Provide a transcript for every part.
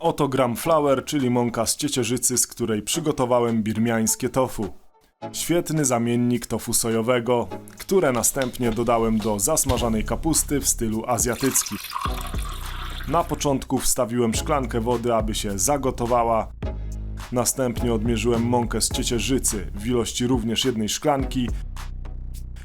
Oto gram flour, czyli mąka z ciecierzycy, z której przygotowałem birmiańskie tofu. Świetny zamiennik tofu sojowego, które następnie dodałem do zasmażanej kapusty w stylu azjatyckim. Na początku wstawiłem szklankę wody, aby się zagotowała. Następnie odmierzyłem mąkę z ciecierzycy w ilości również jednej szklanki.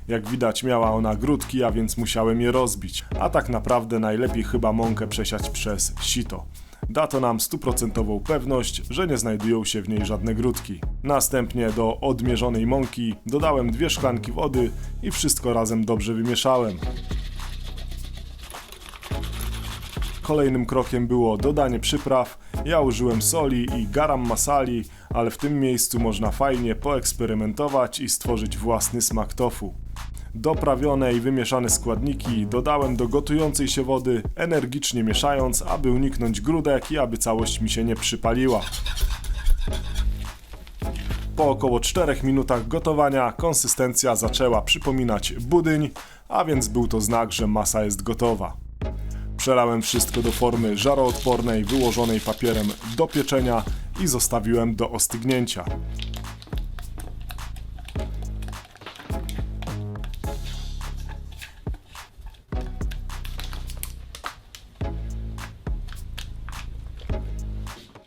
Jak widać miała ona grudki, a więc musiałem je rozbić. A tak naprawdę najlepiej chyba mąkę przesiać przez sito. Da to nam stuprocentową pewność, że nie znajdują się w niej żadne grudki. Następnie do odmierzonej mąki dodałem dwie szklanki wody i wszystko razem dobrze wymieszałem. Kolejnym krokiem było dodanie przypraw. Ja użyłem soli i garam masali, ale w tym miejscu można fajnie poeksperymentować i stworzyć własny smak tofu. Doprawione i wymieszane składniki dodałem do gotującej się wody, energicznie mieszając, aby uniknąć grudek i aby całość mi się nie przypaliła. Po około 4 minutach gotowania konsystencja zaczęła przypominać budyń, a więc był to znak, że masa jest gotowa. Przelałem wszystko do formy żaroodpornej, wyłożonej papierem do pieczenia i zostawiłem do ostygnięcia.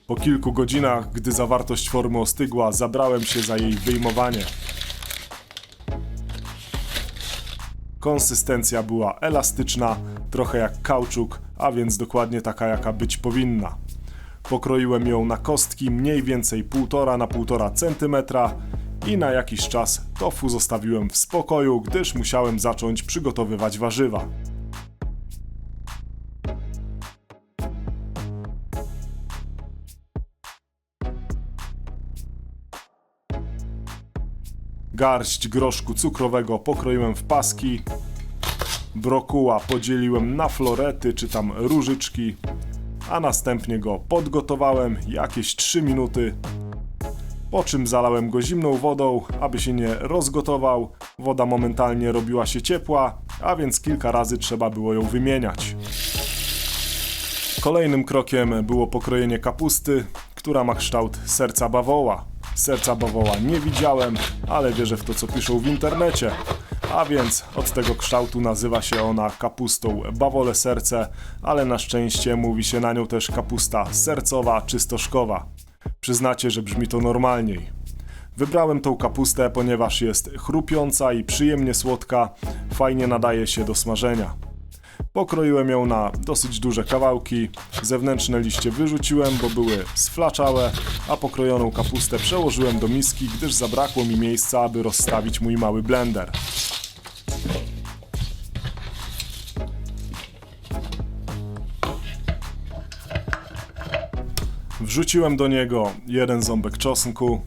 Po kilku godzinach, gdy zawartość formy ostygła, zabrałem się za jej wyjmowanie. Konsystencja była elastyczna, trochę jak kauczuk, a więc dokładnie taka jaka być powinna. Pokroiłem ją na kostki mniej więcej 1,5 na 1,5 cm i na jakiś czas tofu zostawiłem w spokoju, gdyż musiałem zacząć przygotowywać warzywa. Garść groszku cukrowego pokroiłem w paski. Brokuła podzieliłem na florety czy tam różyczki, a następnie go podgotowałem jakieś 3 minuty. Po czym zalałem go zimną wodą, aby się nie rozgotował. Woda momentalnie robiła się ciepła, a więc kilka razy trzeba było ją wymieniać. Kolejnym krokiem było pokrojenie kapusty, która ma kształt serca bawoła. Serca bawoła nie widziałem, ale wierzę w to, co piszą w internecie. A więc od tego kształtu nazywa się ona kapustą bawole serce, ale na szczęście mówi się na nią też kapusta sercowa czy stożkowa. Przyznacie, że brzmi to normalniej. Wybrałem tą kapustę, ponieważ jest chrupiąca i przyjemnie słodka, fajnie nadaje się do smażenia. Pokroiłem ją na dosyć duże kawałki, zewnętrzne liście wyrzuciłem, bo były sflaczałe, a pokrojoną kapustę przełożyłem do miski, gdyż zabrakło mi miejsca, aby rozstawić mój mały blender. Wrzuciłem do niego jeden ząbek czosnku,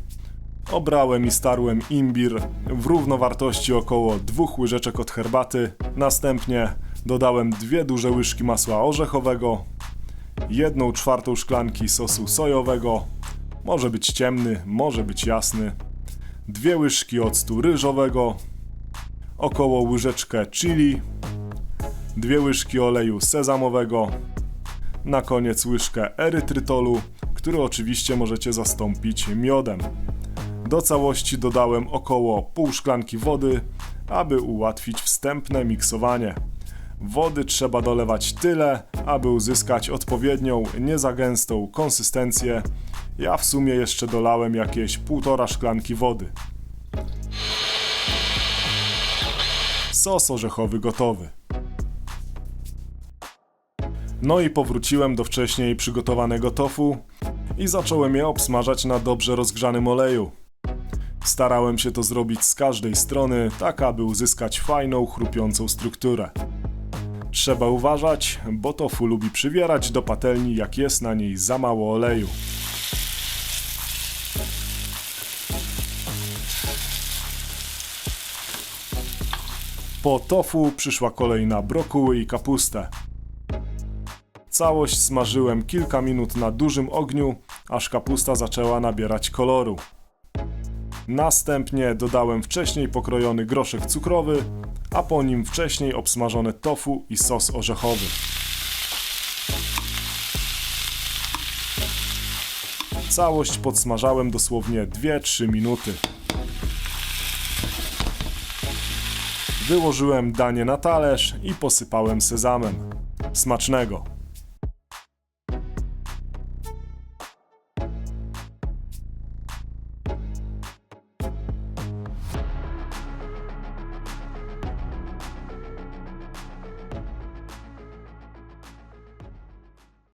Obrałem i starłem imbir w równowartości około dwóch łyżeczek od herbaty. Następnie dodałem dwie duże łyżki masła orzechowego, jedną czwartą szklanki sosu sojowego, może być ciemny, może być jasny, dwie łyżki octu ryżowego, około łyżeczkę chili, dwie łyżki oleju sezamowego, na koniec łyżkę erytrytolu, który oczywiście możecie zastąpić miodem. Do całości dodałem około pół szklanki wody, aby ułatwić wstępne miksowanie. Wody trzeba dolewać tyle, aby uzyskać odpowiednią, nie za gęstą konsystencję. Ja w sumie jeszcze dolałem jakieś półtora szklanki wody. Sos orzechowy gotowy. No i powróciłem do wcześniej przygotowanego tofu i zacząłem je obsmażać na dobrze rozgrzanym oleju. Starałem się to zrobić z każdej strony, tak aby uzyskać fajną, chrupiącą strukturę. Trzeba uważać, bo tofu lubi przywierać do patelni, jak jest na niej za mało oleju. Po tofu przyszła kolej na brokuły i kapustę. Całość smażyłem kilka minut na dużym ogniu, aż kapusta zaczęła nabierać koloru. Następnie dodałem wcześniej pokrojony groszek cukrowy, a po nim wcześniej obsmażone tofu i sos orzechowy. Całość podsmażałem dosłownie 2-3 minuty. Wyłożyłem danie na talerz i posypałem sezamem. Smacznego!